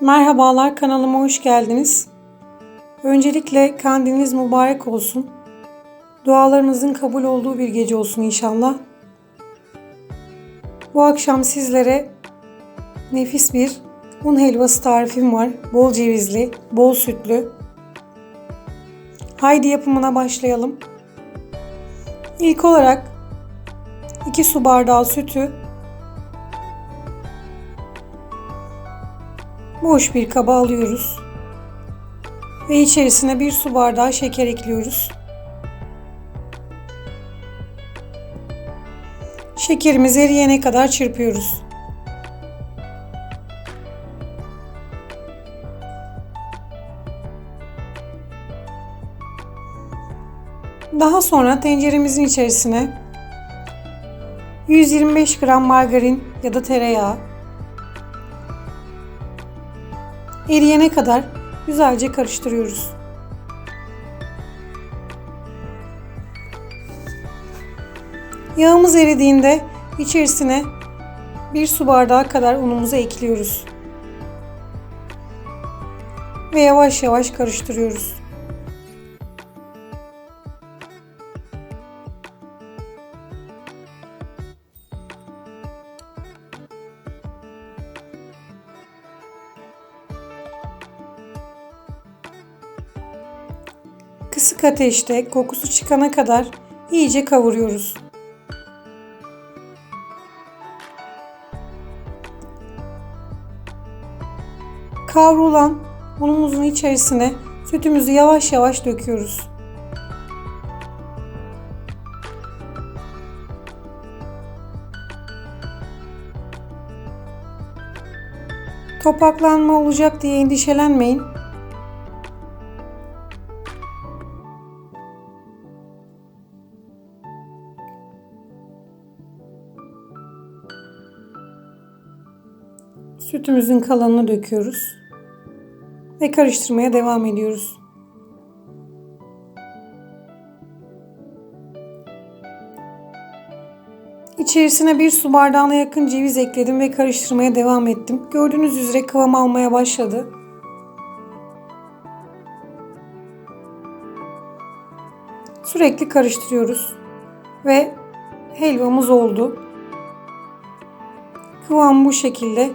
Merhabalar kanalıma hoş geldiniz. Öncelikle kandiliniz mübarek olsun. Dualarınızın kabul olduğu bir gece olsun inşallah. Bu akşam sizlere nefis bir un helvası tarifim var. Bol cevizli, bol sütlü. Haydi yapımına başlayalım. İlk olarak 2 su bardağı sütü boş bir kaba alıyoruz. Ve içerisine bir su bardağı şeker ekliyoruz. Şekerimiz eriyene kadar çırpıyoruz. Daha sonra tenceremizin içerisine 125 gram margarin ya da tereyağı eriyene kadar güzelce karıştırıyoruz. Yağımız eridiğinde içerisine bir su bardağı kadar unumuzu ekliyoruz. Ve yavaş yavaş karıştırıyoruz. Kısık ateşte kokusu çıkana kadar iyice kavuruyoruz. Kavrulan unumuzun içerisine sütümüzü yavaş yavaş döküyoruz. Topaklanma olacak diye endişelenmeyin. Sütümüzün kalanını döküyoruz. Ve karıştırmaya devam ediyoruz. İçerisine bir su bardağına yakın ceviz ekledim ve karıştırmaya devam ettim. Gördüğünüz üzere kıvam almaya başladı. Sürekli karıştırıyoruz. Ve helvamız oldu. Kıvam bu şekilde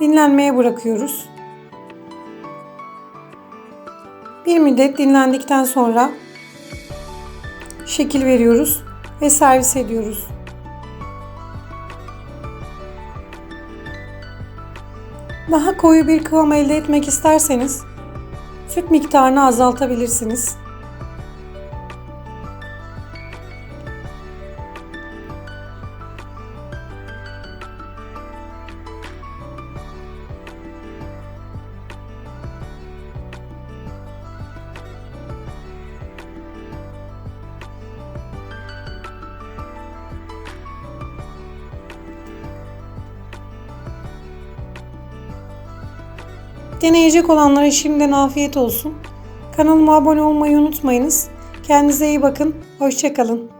dinlenmeye bırakıyoruz. Bir müddet dinlendikten sonra şekil veriyoruz ve servis ediyoruz. Daha koyu bir kıvam elde etmek isterseniz süt miktarını azaltabilirsiniz. Deneyecek olanlara şimdiden afiyet olsun. Kanalıma abone olmayı unutmayınız. Kendinize iyi bakın. Hoşçakalın.